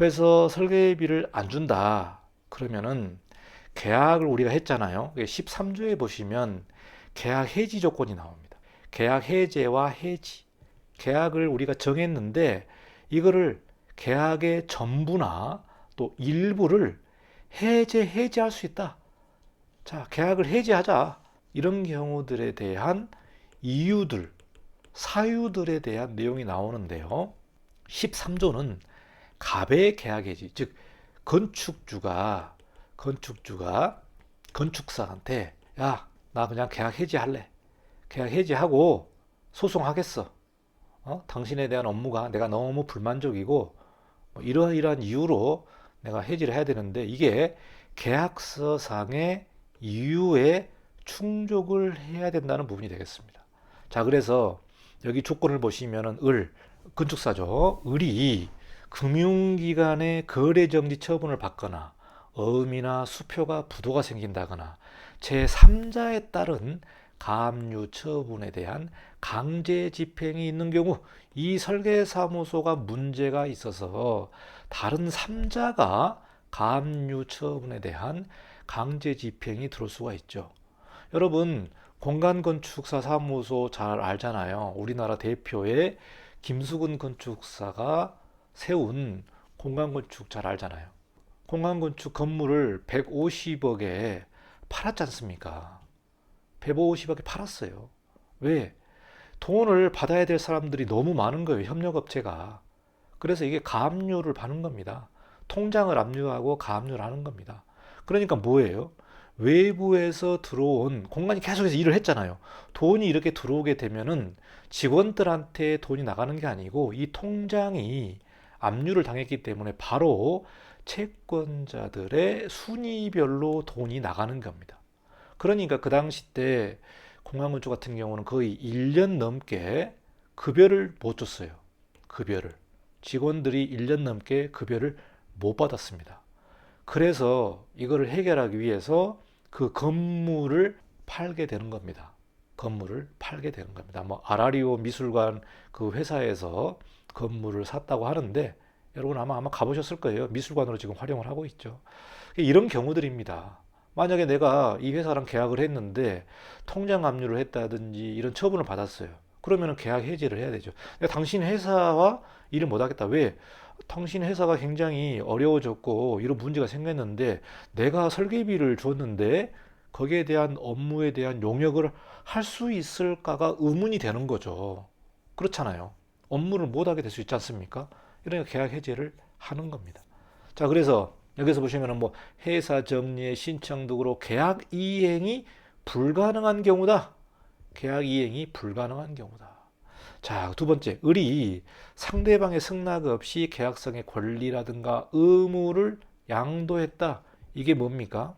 앞에서 설계비를 안 준다. 그러면은 계약을 우리가 했잖아요. 13조에 보시면 계약 해지 조건이 나옵니다. 계약 해제와 해지. 계약을 우리가 정했는데 이거를 계약의 전부나 또 일부를 해제 해지할 수 있다. 자, 계약을 해지하자. 이런 경우들에 대한 이유들, 사유들에 대한 내용이 나오는데요. 13조는 갑의 계약 해지, 즉 건축주가 건축주가 건축사한테 야, 나 그냥 계약 해지할래. 계약 해지하고 소송하겠어. 어? 당신에 대한 업무가 내가 너무 불만족이고 뭐 이러이러한 이유로 내가 해지를 해야 되는데 이게 계약서상의 이유에 충족을 해야 된다는 부분이 되겠습니다. 자, 그래서 여기 조건을 보시면은 을 건축사죠. 을이 금융기관의 거래정지 처분을 받거나 어음이나 수표가 부도가 생긴다거나 제3자에 따른 가압류 처분에 대한 강제 집행이 있는 경우 이 설계사무소가 문제가 있어서 다른 3자가 가압류 처분에 대한 강제 집행이 들어올 수가 있죠. 여러분 공간건축사 사무소 잘 알잖아요. 우리나라 대표의 김수근 건축사가 세운 공간건축 잘 알잖아요. 공간건축 건물을 150억에 팔았지 않습니까? 150억에 팔았어요. 왜? 돈을 받아야 될 사람들이 너무 많은 거예요. 협력업체가. 그래서 이게 가압류를 받는 겁니다. 통장을 압류하고 가압류를 하는 겁니다. 그러니까 뭐예요? 외부에서 들어온 공간이 계속해서 일을 했잖아요. 돈이 이렇게 들어오게 되면은 직원들한테 돈이 나가는 게 아니고 이 통장이 압류를 당했기 때문에 바로 채권자들의 순위별로 돈이 나가는 겁니다. 그러니까 그 당시 때 공항건축 같은 경우는 거의 1년 넘게 급여를 못 줬어요. 급여를. 직원들이 1년 넘게 급여를 못 받았습니다. 그래서 이거를 해결하기 위해서 그 건물을 팔게 되는 겁니다. 건물을 팔게 되는 겁니다. 뭐 아라리오 미술관 그 회사에서 건물을 샀다고 하는데 여러분 아마 아마 가보셨을 거예요. 미술관으로 지금 활용을 하고 있죠. 이런 경우들입니다. 만약에 내가 이 회사랑 계약을 했는데 통장 압류를 했다든지 이런 처분을 받았어요. 그러면 계약 해지를 해야 되죠. 당신 회사와 일을 못 하겠다. 왜? 당신 회사가 굉장히 어려워졌고 이런 문제가 생겼는데 내가 설계비를 줬는데 거기에 대한 업무에 대한 용역을 할 수 있을까가 의문이 되는 거죠. 그렇잖아요. 업무를 못 하게 될 수 있지 않습니까? 이러니까 계약 해지를 하는 겁니다. 자, 그래서 여기서 보시면은 뭐 회사 정리의 신청 등으로 계약 이행이 불가능한 경우다. 계약 이행이 불가능한 경우다. 자, 두 번째, 을이 상대방의 승낙 없이 계약성의 권리라든가 의무를 양도했다. 이게 뭡니까?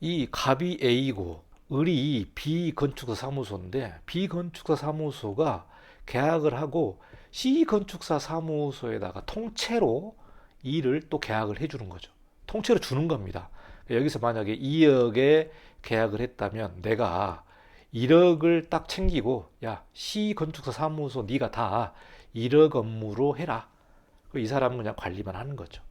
이 갑이 A고 을이 B 건축사 사무소인데 B 건축사 사무소가 계약을 하고 C 건축사 사무소에다가 통째로 일을 또 계약을 해주는 거죠. 통째로 주는 겁니다. 여기서 만약에 2억에 계약을 했다면 내가 1억을 딱 챙기고 야 C 건축사 사무소 네가 다 1억 업무로 해라. 이 사람은 그냥 관리만 하는 거죠.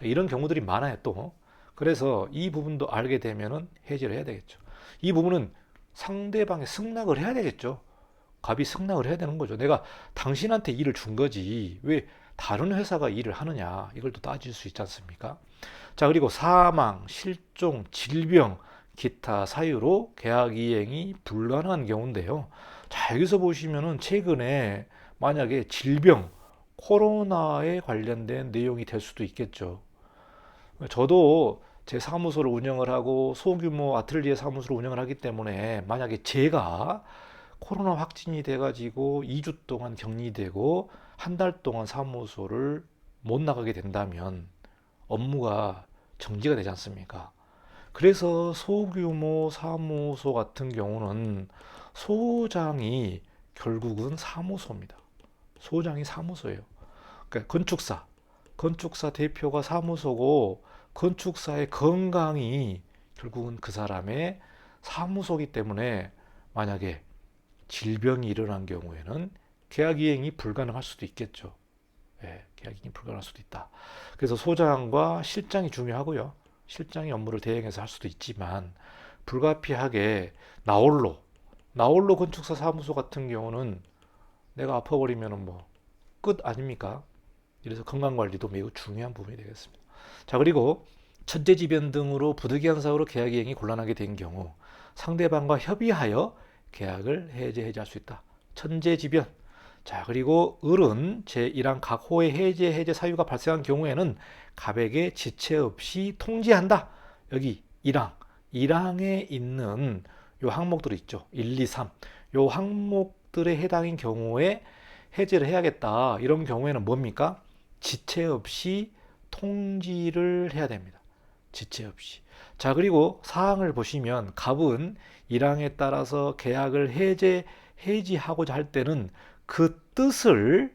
이런 경우들이 많아요 또. 그래서 이 부분도 알게 되면은 해지를 해야 되겠죠. 이 부분은 상대방의 승낙을 해야 되겠죠. 갑이 승낙을 해야 되는 거죠. 내가 당신한테 일을 준 거지. 왜 다른 회사가 일을 하느냐. 이걸 또 따질 수 있지 않습니까? 자, 그리고 사망, 실종, 질병, 기타 사유로 계약 이행이 불가능한 경우인데요. 자, 여기서 보시면은 최근에 만약에 질병, 코로나에 관련된 내용이 될 수도 있겠죠. 저도 제 사무소를 운영을 하고 소규모 아틀리에 사무소를 운영을 하기 때문에 만약에 제가 코로나 확진이 돼가지고 2주 동안 격리되고 한 달 동안 사무소를 못 나가게 된다면 업무가 정지가 되지 않습니까? 그래서 소규모 사무소 같은 경우는 소장이 결국은 사무소입니다. 소장이 사무소예요. 그러니까 건축사, 건축사 대표가 사무소고 건축사의 건강이 결국은 그 사람의 사무소기 때문에 만약에 질병이 일어난 경우에는 계약 이행이 불가능할 수도 있겠죠. 예, 계약이 불가능할 수도 있다. 그래서 소장과 실장이 중요하고요. 실장이 업무를 대행해서 할 수도 있지만 불가피하게 나홀로 나홀로 건축사 사무소 같은 경우는 내가 아파버리면은 뭐 끝 아닙니까? 이래서 건강 관리도 매우 중요한 부분이 되겠습니다. 자 그리고 천재지변 등으로 부득이한 사유로 계약 이행이 곤란하게 된 경우 상대방과 협의하여 계약을 해제 해제할 수 있다. 천재지변. 자 그리고 을은 제1항 각 호의 해제 해제 사유가 발생한 경우에는 갑에게 지체 없이 통지한다. 여기 1항 1항에 있는 요 항목들이 있죠. 1, 2, 3. 요 항목들에 해당인 경우에 해제를 해야겠다. 이런 경우에는 뭡니까? 지체 없이 통지를 해야 됩니다. 지체 없이. 자, 그리고 사항을 보시면 갑은 1항에 따라서 계약을 해제 해지하고자 할 때는 그 뜻을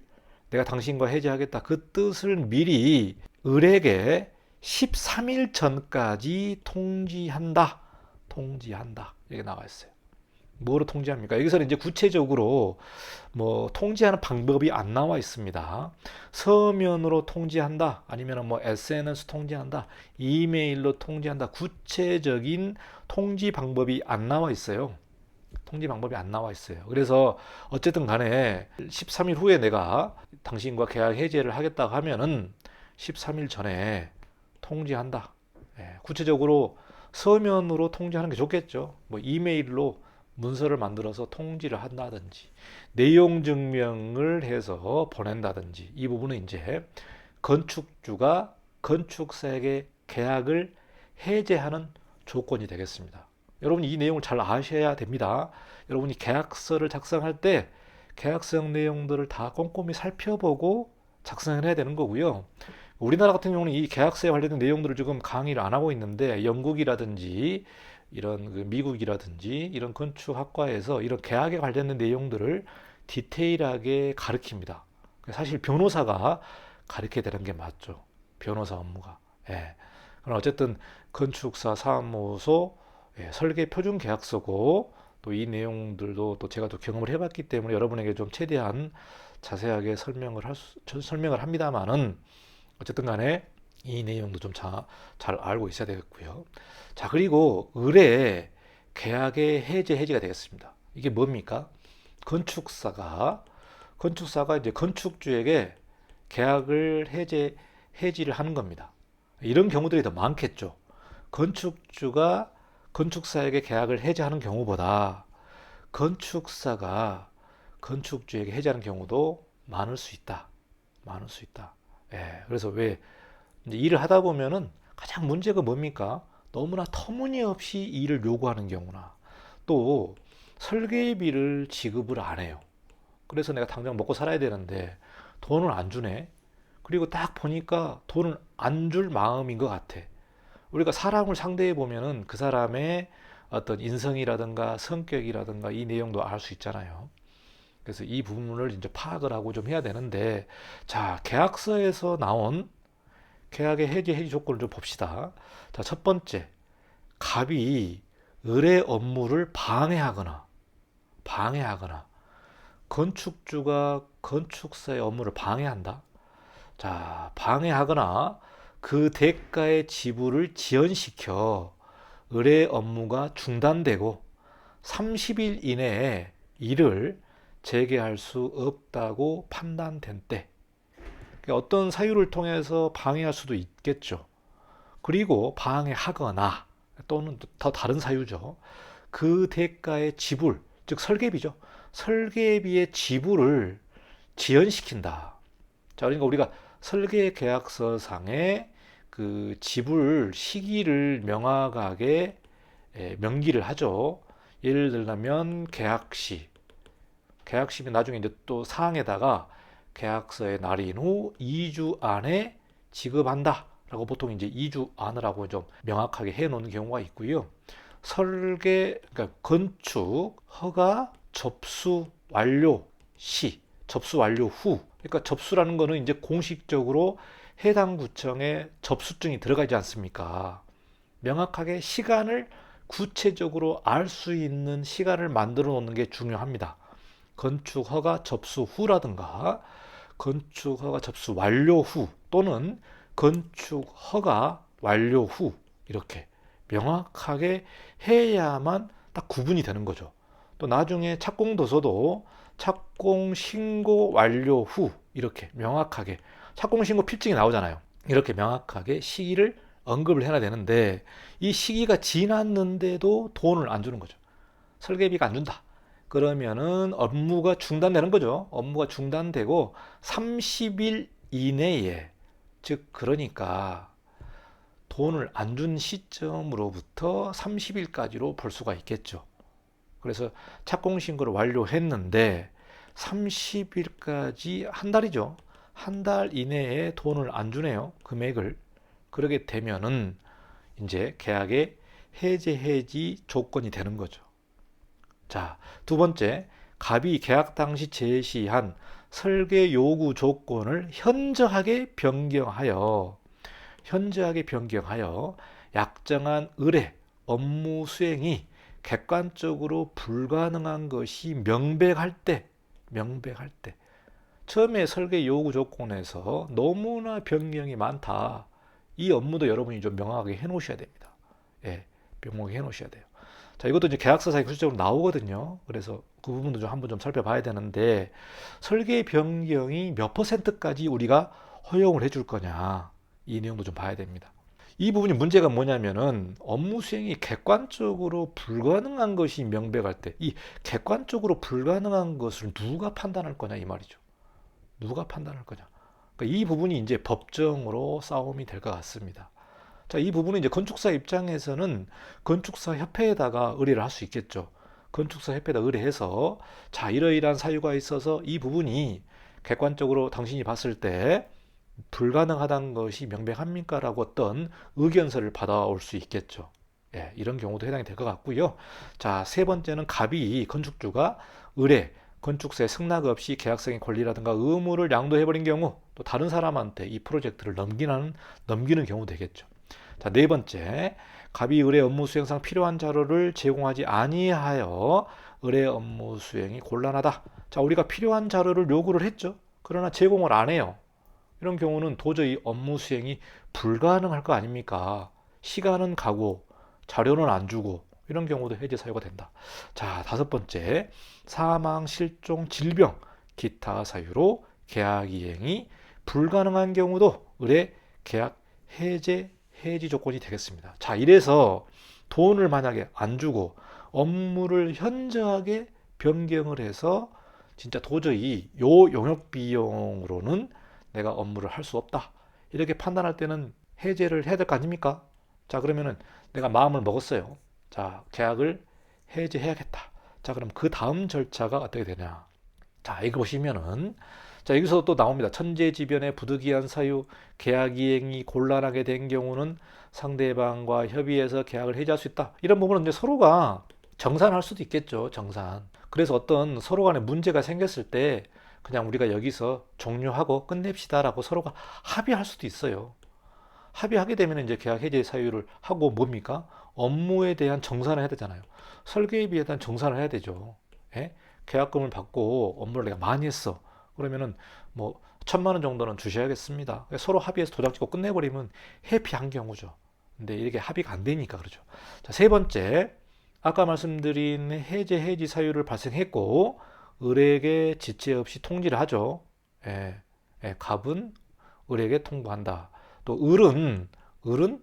내가 당신과 해제하겠다. 그 뜻을 미리 을에게 13일 전까지 통지한다. 통지한다. 이렇게 나와 있어요. 뭐로 통지합니까? 여기서는 이제 구체적으로 뭐 통지하는 방법이 안 나와 있습니다. 서면으로 통지한다. 아니면 뭐 SNS 통지한다. 이메일로 통지한다. 구체적인 통지 방법이 안 나와 있어요. 통지 방법이 안 나와 있어요. 그래서 어쨌든 간에 13일 후에 내가 당신과 계약 해제를 하겠다고 하면은 13일 전에 통지한다. 예, 구체적으로 서면으로 통지하는 게 좋겠죠. 뭐 이메일로 문서를 만들어서 통지를 한다든지 내용 증명을 해서 보낸다든지 이 부분은 이제 건축주가 건축사에게 계약을 해제하는 조건이 되겠습니다. 여러분이 이 내용을 잘 아셔야 됩니다. 여러분이 계약서를 작성할 때 계약성 내용들을 다 꼼꼼히 살펴보고 작성을 해야 되는 거고요. 우리나라 같은 경우는 이 계약서에 관련된 내용들을 지금 강의를 안 하고 있는데 영국이라든지 이런 그 미국이라든지 이런 건축학과에서 이런 계약에 관련된 내용들을 디테일하게 가르칩니다. 사실 변호사가 가르쳐야 되는 게 맞죠. 변호사 업무가. 예. 그럼 어쨌든 건축사 사무소 예, 설계 표준 계약서고 또 이 내용들도 또 제가 또 경험을 해봤기 때문에 여러분에게 좀 최대한 자세하게 설명을 할 수, 설명을 합니다만은 어쨌든 간에 이 내용도 좀 잘 알고 있어야 되겠고요. 자, 그리고 의뢰 계약의 해제 해지가 되겠습니다. 이게 뭡니까? 건축사가 건축사가 이제 건축주에게 계약을 해제 해지를 하는 겁니다. 이런 경우들이 더 많겠죠. 건축주가 건축사에게 계약을 해제하는 경우보다 건축사가 건축주에게 해제하는 경우도 많을 수 있다. 많을 수 있다. 예, 그래서 왜 일을 하다 보면은 가장 문제가 뭡니까? 너무나 터무니없이 일을 요구하는 경우나 또 설계비를 지급을 안 해요. 그래서 내가 당장 먹고 살아야 되는데 돈을 안 주네. 그리고 딱 보니까 돈을 안 줄 마음인 것 같아. 우리가 사람을 상대해 보면은 그 사람의 어떤 인성이라든가 성격이라든가 이 내용도 알 수 있잖아요. 그래서 이 부분을 이제 파악을 하고 좀 해야 되는데, 자, 계약서에서 나온 계약의 해지 해지 조건을 좀 봅시다. 자, 첫 번째, 갑이 의뢰 업무를 방해하거나 방해하거나 건축주가 건축사의 업무를 방해한다. 자, 방해하거나 그 대가의 지불을 지연시켜 의뢰 업무가 중단되고 30일 이내에 일을 재개할 수 없다고 판단된 때 어떤 사유를 통해서 방해할 수도 있겠죠. 그리고 방해하거나 또는 더 다른 사유죠. 그 대가의 지불, 즉 설계비죠. 설계비의 지불을 지연시킨다. 자, 그러니까 우리가 설계 계약서상에 그 지불 시기를 명확하게 명기를 하죠. 예를 들면 계약시, 계약시면 나중에 이제 또 사항에다가 계약서의 날인 후 2주 안에 지급한다. 라고 보통 이제 2주 안으라고 좀 명확하게 해 놓는 경우가 있고요. 설계, 그러니까 건축, 허가, 접수 완료 시, 접수 완료 후. 그러니까 접수라는 거는 이제 공식적으로 해당 구청에 접수증이 들어가지 않습니까? 명확하게 시간을 구체적으로 알 수 있는 시간을 만들어 놓는 게 중요합니다. 건축 허가 접수 후라든가 건축 허가 접수 완료 후 또는 건축 허가 완료 후 이렇게 명확하게 해야만 딱 구분이 되는 거죠. 또 나중에 착공 도서도 착공 신고 완료 후 이렇게 명확하게 착공 신고 필증이 나오잖아요. 이렇게 명확하게 시기를 언급을 해야 되는데 이 시기가 지났는데도 돈을 안 주는 거죠. 설계비가 안 준다. 그러면은 업무가 중단되는 거죠. 업무가 중단되고 30일 이내에 즉 그러니까 돈을 안 준 시점으로부터 30일까지로 볼 수가 있겠죠. 그래서 착공 신고를 완료했는데 30일까지 한 달이죠. 한 달 이내에 돈을 안 주네요. 금액을. 그러게 되면은 이제 계약의 해제 해지 조건이 되는 거죠. 자, 두 번째, 갑이 계약 당시 제시한 설계 요구 조건을 현저하게 변경하여 현저하게 변경하여 약정한 의뢰 업무 수행이 객관적으로 불가능한 것이 명백할 때 명백할 때 처음에 설계 요구 조건에서 너무나 변경이 많다. 이 업무도 여러분이 좀 명확하게 해 놓으셔야 됩니다. 예, 명확하게 해 놓으셔야 돼요. 자, 이것도 이제 계약서상에 구체적으로 나오거든요. 그래서 그 부분도 좀 한번 좀 살펴봐야 되는데 설계 변경이 몇 퍼센트까지 우리가 허용을 해줄 거냐 이 내용도 좀 봐야 됩니다. 이 부분이 문제가 뭐냐면은 업무 수행이 객관적으로 불가능한 것이 명백할 때 이 객관적으로 불가능한 것을 누가 판단할 거냐 이 말이죠. 누가 판단할 거냐. 그러니까 이 부분이 이제 법정으로 싸움이 될 것 같습니다. 자, 이 부분은 이제 건축사 입장에서는 건축사 협회에다가 의뢰를 할 수 있겠죠. 건축사 협회에다 의뢰해서 자, 이러이러한 사유가 있어서 이 부분이 객관적으로 당신이 봤을 때 불가능하다는 것이 명백합니까? 라고 어떤 의견서를 받아올 수 있겠죠. 예, 이런 경우도 해당이 될 것 같고요. 자, 세 번째는 갑이 건축주가 의뢰, 건축사의 승낙 없이 계약성의 권리라든가 의무를 양도해버린 경우 또 다른 사람한테 이 프로젝트를 넘기는, 넘기는 경우 되겠죠. 자, 네 번째, 갑이 의뢰 업무 수행상 필요한 자료를 제공하지 아니하여 의뢰 업무 수행이 곤란하다. 자, 우리가 필요한 자료를 요구를 했죠. 그러나 제공을 안 해요. 이런 경우는 도저히 업무 수행이 불가능할 거 아닙니까? 시간은 가고 자료는 안 주고 이런 경우도 해제 사유가 된다. 자, 다섯 번째, 사망, 실종, 질병, 기타 사유로 계약 이행이 불가능한 경우도 의뢰 계약 해제 해지 조건이 되겠습니다. 자, 이래서 돈을 만약에 안 주고 업무를 현저하게 변경을 해서 진짜 도저히 요 용역 비용으로는 내가 업무를 할 수 없다. 이렇게 판단할 때는 해제를 해야 될 거 아닙니까? 자, 그러면은 내가 마음을 먹었어요. 자, 계약을 해제해야겠다. 자, 그럼 그 다음 절차가 어떻게 되냐? 자, 이거 보시면은 자, 여기서 또 나옵니다. 천재지변의 부득이한 사유, 계약 이행이 곤란하게 된 경우는 상대방과 협의해서 계약을 해지할 수 있다. 이런 부분은 이제 서로가 정산할 수도 있겠죠. 정산. 그래서 어떤 서로 간에 문제가 생겼을 때 그냥 우리가 여기서 종료하고 끝냅시다라고 서로가 합의할 수도 있어요. 합의하게 되면 이제 계약 해제 사유를 하고 뭡니까? 업무에 대한 정산을 해야 되잖아요. 설계비에 대한 정산을 해야 되죠. 예? 계약금을 받고 업무를 내가 많이 했어. 그러면은 뭐 천만 원 정도는 주셔야겠습니다. 서로 합의해서 도장 찍고 끝내버리면 해피한 경우죠. 근데 이게 합의가 안 되니까 그러죠. 자, 세 번째. 아까 말씀드린 해제 해지 사유를 발생했고 을에게 지체 없이 통지를 하죠. 예, 예, 갑은 을에게 통보한다. 또 을은 을은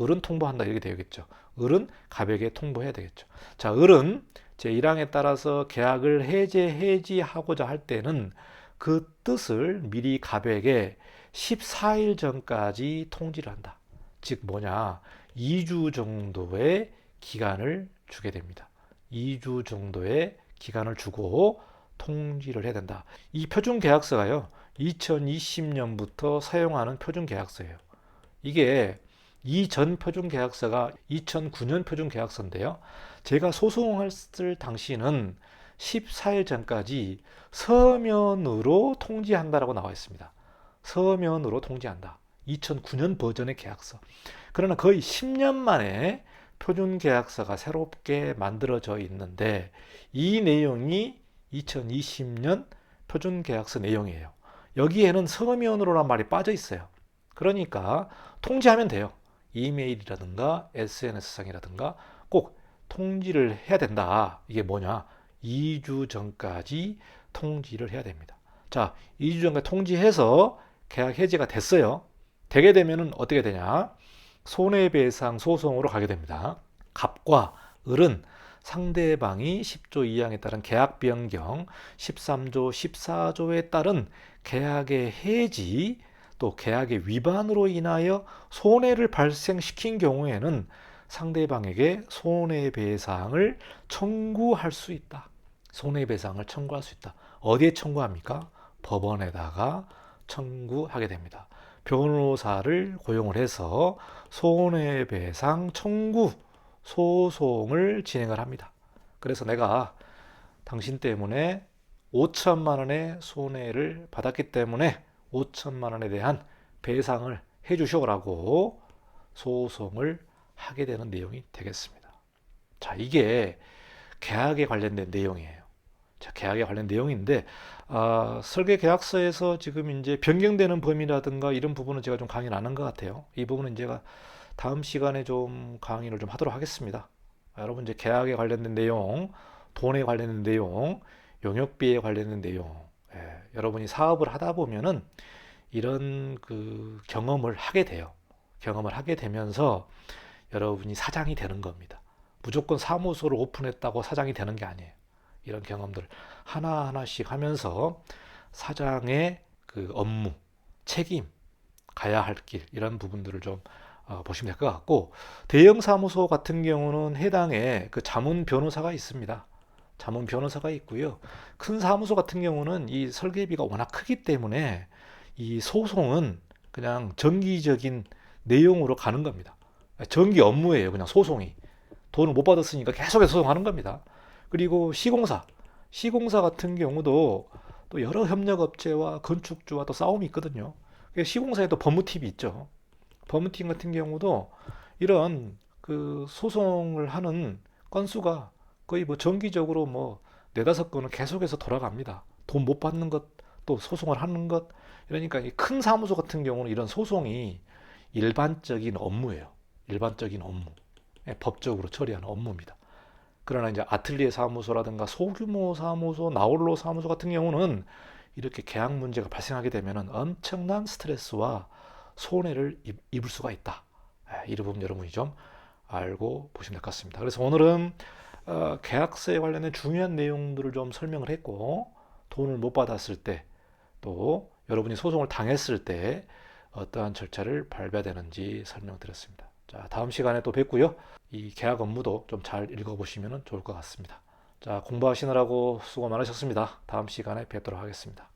을은 통보한다 이렇게 되겠죠. 을은 갑에게 통보해야 되겠죠. 자, 을은 제 1항에 따라서 계약을 해제 해지하고자 할 때는 그 뜻을 미리 갑에게 14일 전까지 통지를 한다. 즉 뭐냐? 2주 정도의 기간을 주게 됩니다. 2주 정도의 기간을 주고 통지를 해야 된다. 이 표준 계약서가요. 2020년부터 사용하는 표준 계약서예요. 이게 이전 표준 계약서가 2009년 표준 계약서인데요. 제가 소송했을 당시는 14일 전까지 서면으로 통지한다라고 나와 있습니다. 서면으로 통지한다. 2009년 버전의 계약서. 그러나 거의 10년 만에 표준 계약서가 새롭게 만들어져 있는데 이 내용이 2020년 표준 계약서 내용이에요. 여기에는 서면으로란 말이 빠져 있어요. 그러니까 통지하면 돼요. 이메일이라든가 SNS상이라든가 꼭 통지를 해야 된다. 이게 뭐냐? 2주 전까지 통지를 해야 됩니다. 자, 2주 전까지 통지해서 계약 해지가 됐어요. 되게 되면은 어떻게 되냐? 손해배상 소송으로 가게 됩니다. 갑과 을은 상대방이 10조 2항에 따른 계약 변경, 13조 14조에 따른 계약의 해지, 또 계약의 위반으로 인하여 손해를 발생시킨 경우에는 상대방에게 손해배상을 청구할 수 있다. 손해배상을 청구할 수 있다. 어디에 청구합니까? 법원에다가 청구하게 됩니다. 변호사를 고용을 해서 손해배상 청구 소송을 진행을 합니다. 그래서 내가 당신 때문에 5천만 원의 손해를 받았기 때문에 5천만 원에 대한 배상을 해 주셔라고 소송을 하게 되는 내용이 되겠습니다. 자, 이게 계약에 관련된 내용이에요. 자, 계약에 관련 내용인데 아, 설계 계약서에서 지금 이제 변경되는 범위라든가 이런 부분은 제가 좀 강의를 안 한 것 같아요. 이 부분은 제가 다음 시간에 좀 강의를 좀 하도록 하겠습니다. 아, 여러분 이제 계약에 관련된 내용, 돈에 관련된 내용, 용역비에 관련된 내용, 예, 여러분이 사업을 하다 보면은 이런 그 경험을 하게 돼요. 경험을 하게 되면서 여러분이 사장이 되는 겁니다. 무조건 사무소를 오픈했다고 사장이 되는 게 아니에요. 이런 경험들 하나하나씩 하면서 사장의 그 업무, 책임, 가야 할 길, 이런 부분들을 좀 어, 보시면 될 것 같고, 대형 사무소 같은 경우는 해당에 그 자문 변호사가 있습니다. 자문 변호사가 있고요. 큰 사무소 같은 경우는 이 설계비가 워낙 크기 때문에 이 소송은 그냥 정기적인 내용으로 가는 겁니다. 정기 업무예요. 그냥 소송이. 돈을 못 받았으니까 계속해서 소송하는 겁니다. 그리고 시공사. 시공사 같은 경우도 또 여러 협력업체와 건축주와 또 싸움이 있거든요. 시공사에 도 법무팀이 있죠. 법무팀 같은 경우도 이런 그 소송을 하는 건수가 거의 뭐 정기적으로 뭐 네다섯 건은 계속해서 돌아갑니다. 돈 못 받는 것, 또 소송을 하는 것. 이러니까 이큰 사무소 같은 경우는 이런 소송이 일반적인 업무예요. 일반적인 업무. 예, 법적으로 처리하는 업무입니다. 그러나 이제 아틀리에 사무소라든가 소규모 사무소, 나홀로 사무소 같은 경우는 이렇게 계약 문제가 발생하게 되면 엄청난 스트레스와 손해를 입을 수가 있다. 예, 이 부분 여러분이 좀 알고 보시면 될 것 같습니다. 그래서 오늘은 어, 계약서에 관련된 중요한 내용들을 좀 설명을 했고 돈을 못 받았을 때 또 여러분이 소송을 당했을 때 어떠한 절차를 밟아야 되는지 설명드렸습니다. 자, 다음 시간에 또 뵙고요. 이 계약 업무도 좀 잘 읽어보시면 좋을 것 같습니다. 자, 공부하시느라고 수고 많으셨습니다. 다음 시간에 뵙도록 하겠습니다.